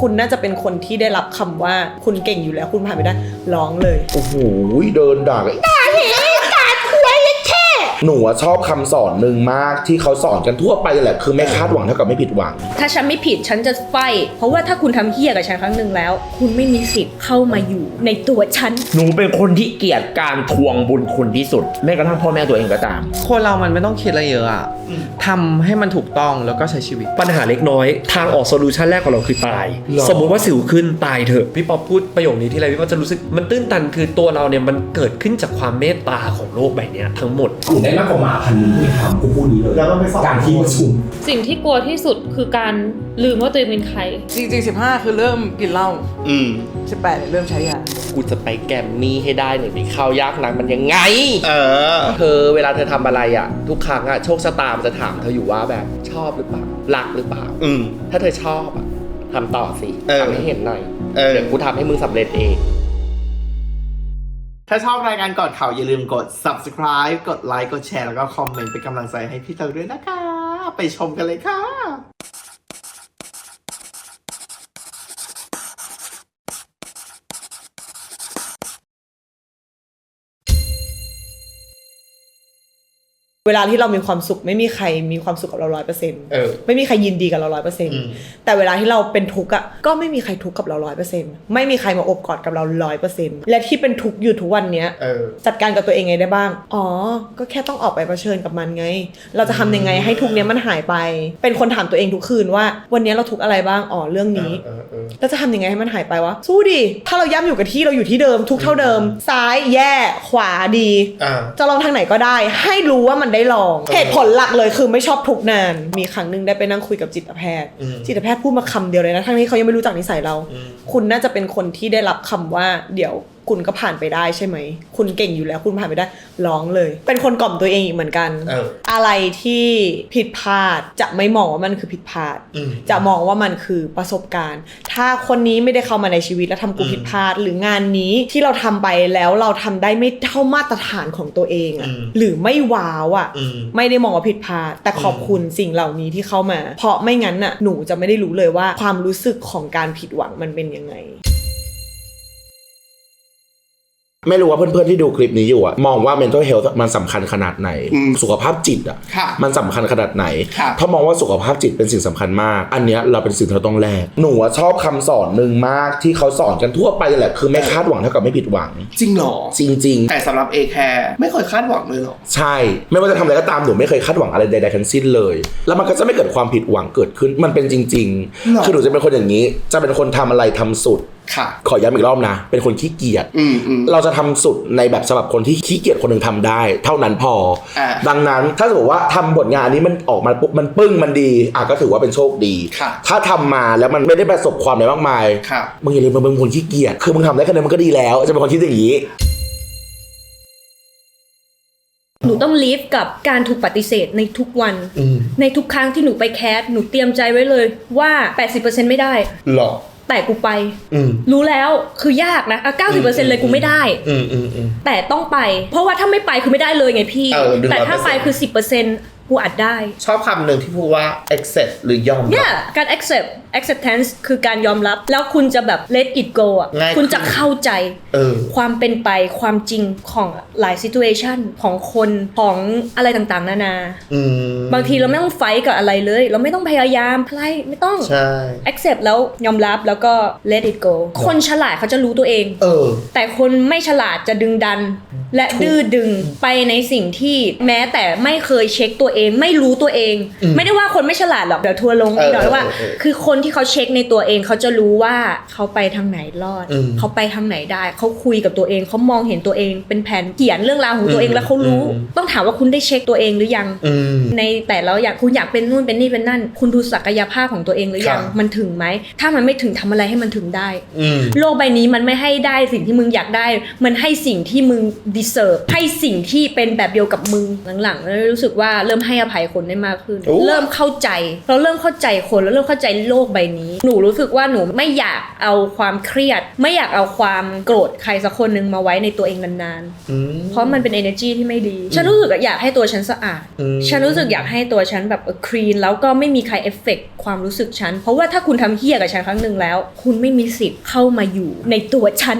คุณน่าจะเป็นคนที่ได้รับคำว่าคุณเก่งอยู่แล้วคุณผ่านไปได้ร้องเลย โอ้โห เดินด่าเลยด่าเหด่าคุยแค่ หนูอะชอบคำสอนหนึ่งมากที่เขาสอนกันทั่วไปแหละคือไม่คาดหวังเท่ากับไม่ผิดหวัง ถ้าฉันไม่ผิดฉันจะไฟเพราะว่าถ้าคุณทำเฮี้ยกับฉันครั้งหนึ่งแล้ว คุณไม่มีสิทธิ์เข้ามาอยู่ในตัวฉัน หนูเป็นคนที่เกลียดการทวงบุญคุณที่สุด แม้กระทั่งพ่อแม่ตัวเองก็ตาม คนเรามันไม่ต้องคิดอะไรเยอะอะทำให้มันถูกต้องแล้วก็ใช้ชีวิต ปัญหาเล็กน้อย ทางออกโซลูชันแรกของเราคือตาย หรอ สมมุติว่าสิวขึ้นตายเถอะ พี่ป๊อปพูดประโยคนี้ที่ไรพี่ป๊อปจะรู้สึกมันตื้นตันคือตัวเราเนี่ยมันเกิดขึ้นจากความเมตตาของโลกใบเนี้ยทั้งหมดกูได้มากกว่าหมาพันธุ์ที่ทำกูพูดนี้เลยแล้วก็ไปสอบการที่ประชุมสิ่งที่กลัวที่สุดคือการลืมว่าตัวเองเป็นใคร จริงๆ 15 คือเริ่มกินเหล้าอืม18เนี่ยเริ่มใช้ยา กูจะไปแกรมมี่ให้ได้หน่อยดิข้าวยากนักมันยังไง เออ เธอเวลาเธอทำอะไรอะ ทุกครั้งอะโชคชะตามันจะถามเธออยู่ว่าแบบชอบหรือเปล่ารักหรือเปล่า อืม ถ้าเธอชอบอะทำต่อสิเออ ทำให้เห็นหน่อยเออ เดี๋ยวกูทำให้มึงสำเร็จเอง ถ้าชอบรายการก่อนข่าวอย่าลืมกด subscribe กดไลค์ กดแชร์ แล้วก็คอมเมนต์เป็นกำลังใจให้พี่เต๋อด้วยนะคะ ไปชมกันเลยค่ะ เวลาที่เรามีความสุขไม่มีใครมีความสุขกับเราร้อยเปอร์เซ็นต์เออไม่มีใครยินดีกับเราร้อยเปอร์เซ็นต์อืมแต่เวลาที่เราเป็นทุกข์อะก็ไม่มีใครทุกข์กับเราร้อยเปอร์เซ็นต์ไม่มีใครมาอบกอดกับเราร้อยเปอร์เซ็นต์และที่เป็นทุกข์อยู่ทุกวันเนี้ยเออจัดการกับตัวเองไงได้บ้าง อ๋อ ก็แค่ต้องออกไปเผชิญกับมันไง เราจะทำยังไงให้ทุกข์เนี้ยมันหายไป เป็นคนถามตัวเองทุกคืนว่า วันเนี้ยเราทุกข์อะไรบ้างอ๋อเรื่องนี้เออเออแล้วจะทำยังไงให้มันหายไปวะสู้ดิถ้าเราย่ำอยู่กับที่เราอยู่ที่เดิมทุกเท่าเดิม ซ้ายแย่ขวาดีอ่าจะลองทางไหนก็ได้ ให้รู้ว่ามันได้ลองเออเหตุผลหลักเลยคือไม่ชอบทุกข์นาน มีครั้งหนึ่งได้ไปนั่งคุยกับจิตแพทย์ อืม จิตแพทย์พูดมาคำเดียวเลยนะ ทั้งที่เขายังไม่รู้จักนิสัยเรา อืมคุณน่าจะเป็นคนที่ได้รับคำว่า เดี๋ยวคุณก็ผ่านไปได้ใช่ไหม คุณเก่งอยู่แล้วคุณผ่านไปได้ร้องเลย เป็นคนกล่อมตัวเองอีกเหมือนกันเอออะไรที่ผิดพลาดจะไม่มองว่ามันคือผิดพลาดอืมจะมองว่ามันคือประสบการณ์ ถ้าคนนี้ไม่ได้เข้ามาในชีวิตแล้วทำกูอืมผิดพลาด หรืองานนี้ที่เราทำไปแล้วเราทำได้ไม่เท่ามาตรฐานของตัวเองอะอืมหรือไม่ว้าวอะอืมไม่ได้มองว่าผิดพลาด แต่ขอบคุณสิ่งเหล่านี้ที่เข้ามา เพราะไม่งั้นน่ะหนูจะไม่ได้รู้เลยว่าความรู้สึกของการผิดหวังมันเป็นยัง ไงไม่รู้ว่าเพื่อนๆที่ดูคลิปนี้อยู่อะมองว่า mental health มันสำคัญขนาดไหนสุขภาพจิตอะค่ะมันสำคัญขนาดไหน ค่ะถ้ามองว่าสุขภาพจิตเป็นสิ่งสำคัญมาก อันเนี้ยเราเป็นสิ่งที่เราต้องแลกหนูอะชอบคำสอนหนึ่งมากที่เขาสอนกันทั่วไปแหละคือไม่คาดหวังเท่ากับไม่ผิดหวัง จริงเหรอ จริง แต่สำหรับ A แคร์ไม่เคยคาดหวังเลยเหรอ ๆ ใช่ ไม่ว่าจะทำอะไรก็ตามหนูไม่เคยคาดหวังอะไรใดๆทั้งสิ้นเลย แล้วมันก็จะไม่เกิดความผิดหวังเกิดขึ้นมันเป็นจริง หรอ ๆ คือหนูจะเป็นคนอย่างนี้ จะเป็นคนทำอะไรทำสุดค่ะ ขอย้ำอีกรอบนะ เป็นคนขี้เกียจ อืมอืม เราจะทำสุดในแบบสำหรับคนที่ขี้เกียจคนหนึ่งทำได้ เท่านั้นพอ อ่าดังนั้นถ้าสมมติว่าทำผลงานนี้มันออกมาปุ๊บมันปึ้งมันดีอะก็ถือว่าเป็นโชคดี ค่ะถ้าทำมาแล้วมันไม่ได้ประสบความอะไรมากมายค่ะมึงอย่าลืมมึงเป็นคนขี้เกียจคือมึงทำได้แค่นั้นมันก็ดีแล้ว จะเป็นคนคิดอย่างนี้ หนูต้องลีฟกับการถูกปฏิเสธในทุกวันอืมในทุกครั้งที่หนูไปแคสหนูเตรียมใจไว้เลยว่า 80%ไม่ได้ หรอ แต่กูไป อืมรู้แล้วคือยากนะอะ90%เลยกูไม่ได้ อืมอืมอืม แต่ต้องไป เพราะว่าถ้าไม่ไปคือไม่ได้เลยไงพี่ เออ100%แต่ถ้าไปคือ10%กูอัดได้ ชอบคำหนึ่งที่พูดว่า accept หรือยอมรับ yeah การ accept acceptance คือการยอมรับ แล้วคุณจะแบบ let it go อะ ง่ายขึ้นคุณจะเข้าใจเออ ความเป็นไปความจริงของหลาย situation ของคนของอะไรต่างๆ นานา อืมบางทีเราไม่ต้องไฟท์กับอะไรเลย เราไม่ต้องพยายามอะไรไม่ต้อง ใช่ accept แล้วยอมรับแล้วก็ let it go คนฉลาดเขาจะรู้ตัวเอง เออ แต่คนไม่ฉลาดจะดึงดัน และดื้อดึงไปในสิ่งที่แม้แต่ไม่เคยเช็คตัวเอง ไม่รู้ตัวเองไม่ได้ว่าคนไม่ฉลาดหรอกเดี๋ยวทัวร์ลงเออหน่อยว่า เออเออคือคนที่เขาเช็คในตัวเองเขาจะรู้ว่าเขาไปทางไหนรอด อืมเขาไปทางไหนได้ เขาคุยกับตัวเองเขามองเห็นตัวเอง เป็นแผนเขียนเรื่องราวของตัวเองอืมแล้วเขารู้ อืม ต้องถามว่าคุณได้เช็คตัวเองหรือยัง อืม ในแต่ละอย่างคุณอยากเป็นนู่นเป็นนี่เป็นนั่น คุณดูศักยภาพของตัวเองหรือยังครับ มันถึงไหม ถ้ามันไม่ถึงทำอะไรให้มันถึงได้ อืม โลกใบนี้มันไม่ให้ได้สิ่งที่มึงอยากได้ มันให้สิ่งที่มึง deserve ให้สิ่งที่เป็นแบบเดียวกับมึงหลังๆแล้วรู้สึกว่าเริ่มให้ให้อภัยคนได้มากขึ้น โอ้ เริ่มเข้าใจ เราเริ่มเข้าใจคนแล้วเริ่มเข้าใจโลกใบนี้ หนูรู้สึกว่าหนูไม่อยากเอาความเครียด ไม่อยากเอาความโกรธใครสักคนหนึ่งมาไว้ในตัวเองนานๆ เพราะมันเป็น energy ที่ไม่ดี ฉันรู้สึกอยากให้ตัวฉันสะอาด ฉันรู้สึกอยากให้ตัวฉันแบบคลีนแล้วก็ไม่มีใครเอฟเฟกความรู้สึกฉัน เพราะว่าถ้าคุณทำเฮี้ยกับฉันครั้งหนึ่งแล้ว คุณไม่มีสิทธิ์เข้ามาอยู่ในตัวฉัน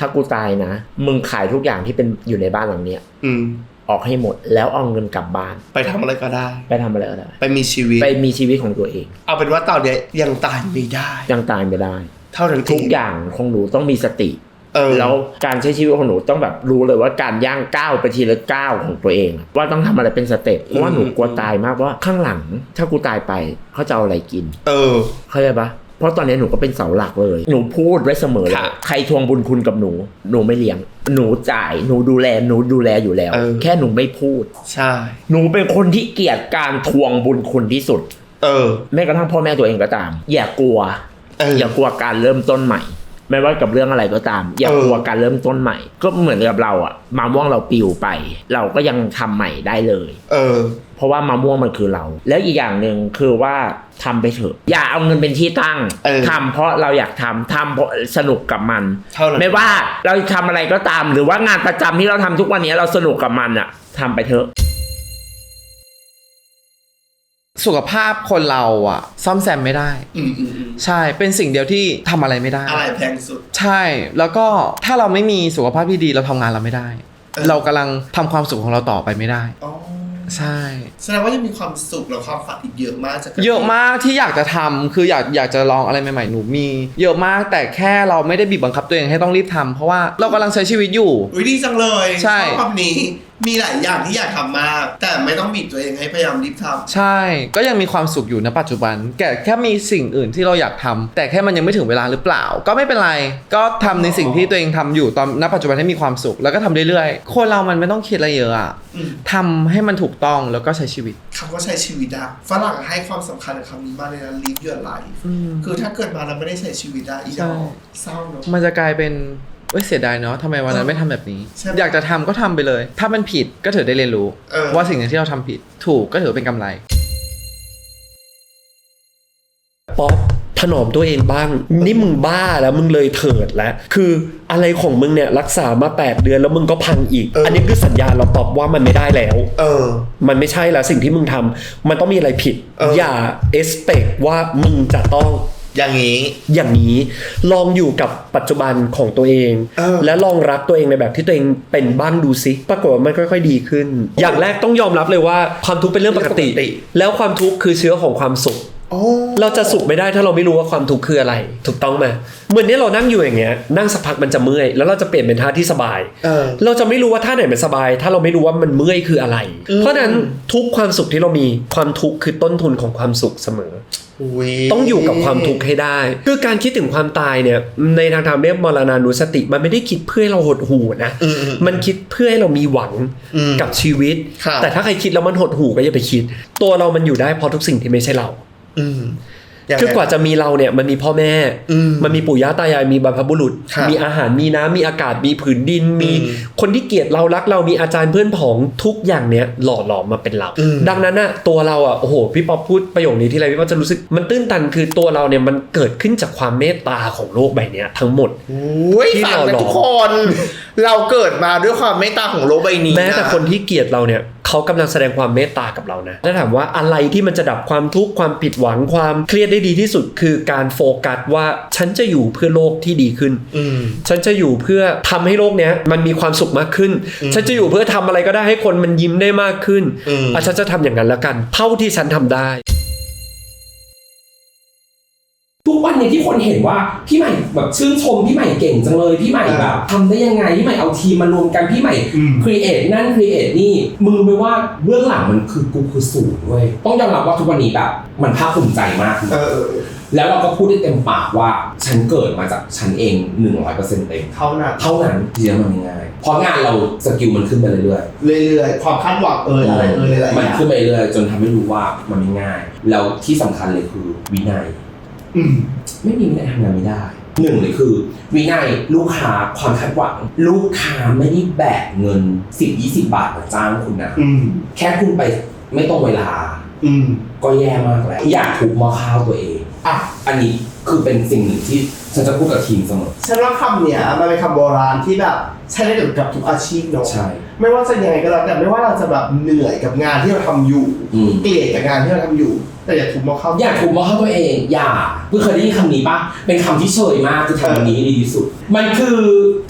ถ้ากูตายนะ มึงขายทุกอย่างที่เป็นอยู่ในบ้านหลังเนี้ยอืม ออกให้หมด แล้วเอาเงินกลับบ้าน ไปทำอะไรก็ได้ ไปทำอะไรก็ได้ไปมีชีวิต ไปมีชีวิตของตัวเอง เอาเป็นว่าตอนเนี้ยยังตายไม่ได้ ยังตายไม่ได้ เท่านั้นทุกอย่างของหนูต้องมีสติ เออแล้วการใช้ชีวิตของหนูต้องแบบรู้เลยว่าการย่างก้าวไปทีละก้าวของตัวเอง ว่าต้องทำอะไรเป็นสเต็ปเพราะว่าหนูกลัวตายมากว่าข้างหลัง ถ้ากูตายไปเขาจะเอาอะไรกิน เออ เข้าใจปะ เพราะตอนนี้หนูก็เป็นเสาหลักเลย หนูพูดไว้เสมอเลยค่ะใครทวงบุญคุณกับหนู หนูไม่เลี้ยง หนูจ่าย หนูดูแล หนูดูแลอยู่แล้ว เออ แค่หนูไม่พูด ใช่ หนูเป็นคนที่เกลียดการทวงบุญคุณที่สุด เออ แม้กระทั่งพ่อแม่ตัวเองก็ตาม อย่ากลัว เอออย่ากลัวการเริ่มต้นใหม่ ไม่ว่ากับเรื่องอะไรก็ตาม อย่ากลัวเออการเริ่มต้นใหม่ ก็เหมือนกับเราอะมะม่วงเราปิวไป เราก็ยังทำใหม่ได้เลย เออ เพราะว่ามะม่วงมันคือเรา แล้วอีกอย่างหนึ่งคือว่าทำไปเถอะ อย่าเอาเงินเป็นที่ตั้งเออทำเพราะเราอยากทำทำเพราะสนุกกับมันเท่านั้นไม่ว่าเราทำอะไรก็ตาม หรือว่างานประจำที่เราทำทุกวันนี้เราสนุกกับมันอะทำไปเถอะ สุขภาพคนเราอะซ่อมแซมไม่ได้ อืมอืมอืมใช่เป็นสิ่งเดียวที่ทำอะไรไม่ได้ อะไรแพงสุด ใช่แล้วก็ถ้าเราไม่มีสุขภาพที่ดีเราทำงานเราไม่ได้ เออ เรากำลังทำความสุขของเราต่อไปไม่ได้ อ๋อใช่ แสดงว่ายังมีความสุขและความฝันอีกเยอะมากจากรเยอะมากที่อยากจะทำคืออยากอยากจะลองอะไรใหม่ๆหนูมี เยอะมากแต่แค่เราไม่ได้บีบบังคับตัวเองให้ต้องรีบทำเพราะว่าเรากำลังใช้ชีวิตอยู่ อุ้ยดีจังเลยใช่ ชอบความนี้ มีหลายอย่างที่อยากทำมาก แต่ไม่ต้องบีบตัวเองให้พยายามรีบทำ ใช่ ก็ยังมีความสุขอยู่ณปัจจุบัน แก่แค่มีสิ่งอื่นที่เราอยากทำแต่แค่มันยังไม่ถึงเวลาหรือเปล่า ก็ไม่เป็นไร ก็ทำในสิ่งที่ตัวเองทำอยู่ตอนณปัจจุบันให้มีความสุข แล้วก็ทำเรื่อยๆ คนเรามันไม่ต้องคิดอะไรเยอะอะอืม ทำให้มันถูกต้องแล้วก็ใช้ชีวิต คำว่าใช้ชีวิตอะฝรั่งให้ความสำคัญกับคำนี้มากเลยนะ live your life คือถ้าเกิดมาแล้วไม่ได้ใช้ชีวิตอะอีดใช่อกเศร้าเนอะมันจะกลายเป็น เอ้ยเสียดายเนาะทำไมวันนั้นไม่ทำแบบนี้ ใช่ไหมอยากจะทำก็ทำไปเลย ถ้ามันผิดก็ถือได้เรียนรู้ เออ ว่าสิ่งนั้นที่เราทำผิด ถูกก็ถือเป็นกำไร ป๊อปถนอมตัวเองบ้าง นี่มึงบ้าแล้วมึงเลยเถิดแล้ว คืออะไรของมึงเนี่ยรักษามา 8 เดือนแล้วมึงก็พังอีก เอออั อันนี้คือสัญญาณเราป๊อปว่ามันไม่ได้แล้ว เออ มันไม่ใช่แล้วสิ่งที่มึงทำมันต้องมีอะไรผิด เออออ ย่า expect ว่ามึงจะต้อง อย่างนี้อย่างนี้ลองอยู่กับปัจจุบันของตัวเองเออและลองรักตัวเองในแบบที่ตัวเองเป็นบ้างดูซิปรากฏว่ามันค่อยๆดีขึ้น อย่างแรกต้องยอมรับเลยว่าความทุกข์เป็นเรื่องปกติเรื่องปกติแล้วความทุกข์คือเชื้อของความสุขโอ้ เราจะสุขไม่ได้ถ้าเราไม่รู้ว่าความทุกข์คืออะไร ถูกต้องไหมเหมือนเนี้ยเรานั่งอยู่อย่างเงี้ยนั่งสักพักมันจะเมื่อย แล้วเราจะเปลี่ยนเป็นท่าที่สบายเออเราจะไม่รู้ว่าท่าไหนมันสบาย ถ้าเราไม่รู้ว่ามันเมื่อยคืออะไรอืมเพราะฉะนั้นทุกความสุขที่เรามีความทุกข์คือต้นทุนของความสุขเสมออุ๊ยต้องอยู่กับความทุกข์ให้ได้ คือการคิดถึงความตายเนี่ย ในทางธรรมเรียกมรณานุสติ มันไม่ได้คิดเพื่อให้เราหดหู่นะ อืมอืม มันคิดเพื่อให้เรามีหวังอืมกับชีวิต ครับ แต่ถ้าใครคิดแล้วมันหดหู่ก็อย่าไปคิด ตัวเรามันอยู่ได้เพราะทุกสิ่งที่ไม่ใช่เรา อืมย่ง คือกว่าจะมีเราเนี่ยมันมีพ่อแม่อืมมันมีปู่ย่าตายายมีบรรพบุรุษครับมีอาหารมีน้ำมีอากาศมีผืนดิน มีอืมคนที่เกลียดเรารักเรามีอาจารย์เพื่อนผองทุกอย่างเนี้ยหล่อหลอมมาเป็นเราอืมดังนั้นน่ะตัวเราอะโอ้โหพี่ป๊อปพูดประโยคนี้ที่ไรพี่ป๊อปจะรู้สึกมันตื้นตันคือตัวเราเนี่ยมันเกิดขึ้นจากความเมตตาของโลกใบเนี้ยทั้งหมดอุ้ยที่ฟังเรานะหลอกทุกคน เราเกิดมาด้วยความเมตตาของโลกใบนี้แม้แต่ะคนที่เกลียดเราเนี่ยเขากำลังแสดงความเมตตากับเรานะถ้าถามว่าอะไรที่มันจะดับความทุกข์ความผิดหวังความเครียดได้ดีที่สุดคือการโฟกัสว่าฉันจะอยู่เพื่อโลกที่ดีขึ้นอืมฉันจะอยู่เพื่อทำให้โลกเนี้ยมันมีความสุขมากขึ้นอืมฉันจะอยู่เพื่อทำอะไรก็ได้ให้คนมันยิ้มได้มากขึ้นอืมอะฉันจะทำอย่างนั้นแล้วกัน เท่าที่ฉันทำได้ ทุกวันเนี่ยที่คนเห็นว่าพี่ใหม่แบบชื่นชมพี่ใหม่เก่งจังเลยพี่ใหม่แบบทำได้ยังไงพี่ใหม่เอาทีมมารวมกันพี่ใหม่อืมครีเอทนั่นครีเอทนี่มึงรู้ไหมว่าเบื้องหลังมันคือกูคือศูนย์เว้ยต้องยอมรับว่าทุกวันนี้แบบมันภาคภูมิใจมากเออเออแล้วเราก็พูดได้เต็มปากว่าฉันเกิดมาจากฉันเอง 100%เต็มเท่านั้นเท่านั้นที่จะมันง่ายเพราะงานเราสกิลมันขึ้นไปเรื่อยเรื่อยๆความคาดหวังเอออะไรเออหลายๆอมันย่างขึ้นไปเรื่อยจนทำให้รู้ว่ามันไม่ง่ายแล้วที่สำคัญเลยคือวินัย อืมไม่มีวินัยทำงานไม่ได้หนึ่งเลยคือ วินัยลูกค้าความคาดหวัง ลูกค้าไม่ได้แบกเงิน10 20บาทมาจ้างคุณนะอืมแค่คุณไปไม่ตรงเวลา อืมก็แย่มากแล้วอยากถูกหมอข้าวตัวเองอะอันนี้คือเป็นสิ่งหนึ่งที่ฉันจะพูดกับทีมเสมอฉันว่าคำเนี้ยมันเป็นคำโบราณที่แบบใช้ได้กับทุกอาชีพเนอะใช่ ไม่ว่าจะยังไงก็แล้วแต่ไม่ว่าเราจะแบบเหนื่อยกับงานที่เราทำอยู่ อืม เกลียดกับงานที่เราทำอยู่ แต่อย่าถูกมองเข้าอยากถูกมองเข้าตัวเอง อย่าเพิ่งเคยได้ยินคำนี้ปะเป็นคำที่เชยมากคือทำวันนี้ให้ดีที่สุด มันคือ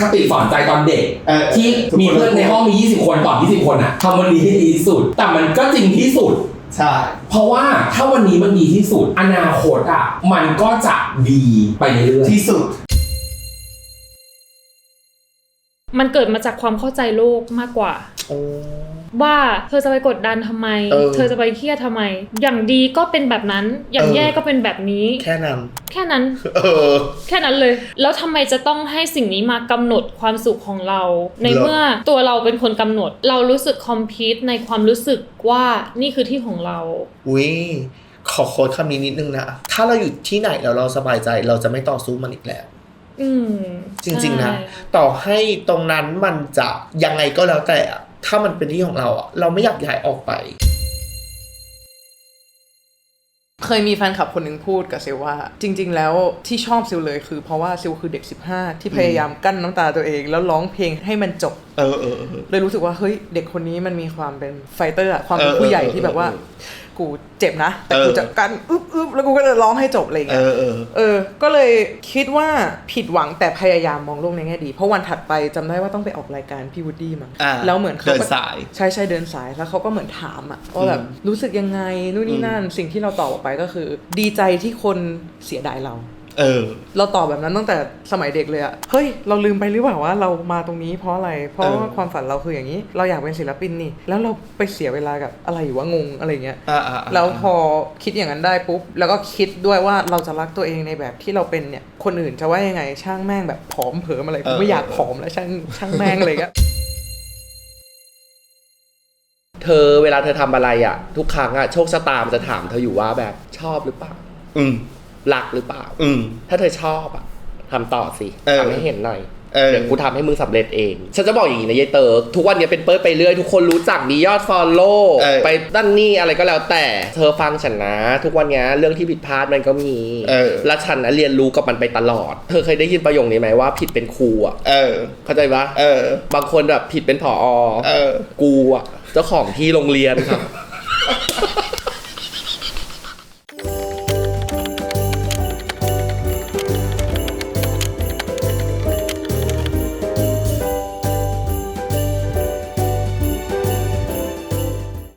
คติสอนใจตอนเด็กเออที่มีเพื่อนในห้องมี 20 คนตอบ20 คนอะทำวันนี้ให้ดีที่สุด แต่มันก็จริงที่สุดใช่ เพราะว่าถ้าวันนี้มันดีที่สุด อนาคตอะมันก็จะดีไปเรื่อยๆที่สุด มันเกิดมาจากความเข้าใจโลกมากกว่า ว่าเธอจะไปกดดันทำไมเออเธอจะไปเครียดทำไม อย่างดีก็เป็นแบบนั้น อย่างเออแย่ก็เป็นแบบนี้ แค่นั้น แค่นั้นเออแค่นั้นเลย แล้วทำไมจะต้องให้สิ่งนี้มากำหนดความสุขของเรา ในเหรอเมื่อตัวเราเป็นคนกำหนด เรารู้สึกคอมพิวในความรู้สึกว่านี่คือที่ของเรา อุ้ยขอโค้ดคำนี้นิดนึงนะ ถ้าเราอยู่ที่ไหนแล้วเราสบายใจ เราจะไม่ต่อสู้มันอีกแล้ว อืมจริง ๆ นะใช่ต่อให้ตรงนั้นมันจะยังไงก็แล้วแต่อะถ้ามันเป็นที่ของเราอะเราไม่อยากย้ายออกไป เคยมีแฟนคลับคนหนึ่งพูดกับซิลว่า จริง ๆ แล้วที่ชอบซิลเลยคือเพราะว่าซิลคือเด็ก 15 ที่พยายามกั้นน้ำตาตัวเอง แล้วร้องเพลงให้มันจบ เออเออเออเลยรู้สึกว่าเฮ้ยเด็กคนนี้มันมีความเป็นไฟเตอร์อะความเป็นเออผู้ใหญ่เออที่แบบว่า เออ กูเจ็บนะ แต่เออกูจะกันอึ๊บอึ๊บแล้วกูก็จะร้องให้จบอะไรอย่างเอเงี้ยอเออเออ ก็เลยคิดว่าผิดหวังแต่พยายามมองโลกในแง่ดี เพราะวันถัดไปจำได้ว่าต้องไปออกรายการพี่วูดดี้มั้งอ่าแล้วเหมือนเขาเดินก็สายใช่ใช่เดินสายแล้วเขาก็เหมือนถามอะว่าแบบอืมรู้สึกยังไงนู่นนี่นั่นสิ่งที่เราตอบออกไปก็คือ ดีใจที่คนเสียดายเรา เออ เราตอบแบบนั้นตั้งแต่สมัยเด็กเลยอะเฮ้ย เราลืมไปหรือเปล่าว่าเรามาตรงนี้เพราะอะไร เพราะเออว่าความฝันเราคืออย่างนี้ เราอยากเป็นศิลปินนี่ แล้วเราไปเสียเวลากับอะไรอยู่วะงงอะไรเงี้ยอ่าอ่าอ่าแล้วพอคิดอย่างนั้นได้ปุ๊บ แล้วก็คิดด้วยว่าเราจะรักตัวเองในแบบที่เราเป็นเนี่ย คนอื่นจะว่ายังไง ช่างแม่งแบบผอมเผิมอะไรเอกูอไม่อยากผอมแล้วช่างช่างแม่งอะไรเงี้ยเธอเวลาเธอทำอะไรอะ ทุกครั้งอะโชคชะตามันจะถามเธออยู่ว่าแบบชอบหรือเปล่า อืม รักหรือเปล่า อืม ถ้าเธอชอบอะทำต่อสิเออทำให้เห็นหน่อยเออเดี๋ยวกูทำให้มึงสำเร็จเอง ฉันจะบอกอย่างนี้นะยายเต๋อทุกวันนี้เป็นเปิดไปเรื่อย ทุกคนรู้จักมียอดฟอลโล่เออ ไปตั้นนี่อะไรก็แล้วแต่ เธอฟังฉันนะ ทุกวันนี้เรื่องที่ผิดพลาดมันก็มี เออ และฉันนะเรียนรู้กับมันไปตลอด เธอเคยได้ยินประโยคนี้ไหมว่าผิดเป็นครูอะ เออ เข้าใจปะเออ บางคนแบบผิดเป็นผอ เออ กูอะเจ้าของที่โรงเรียนครับ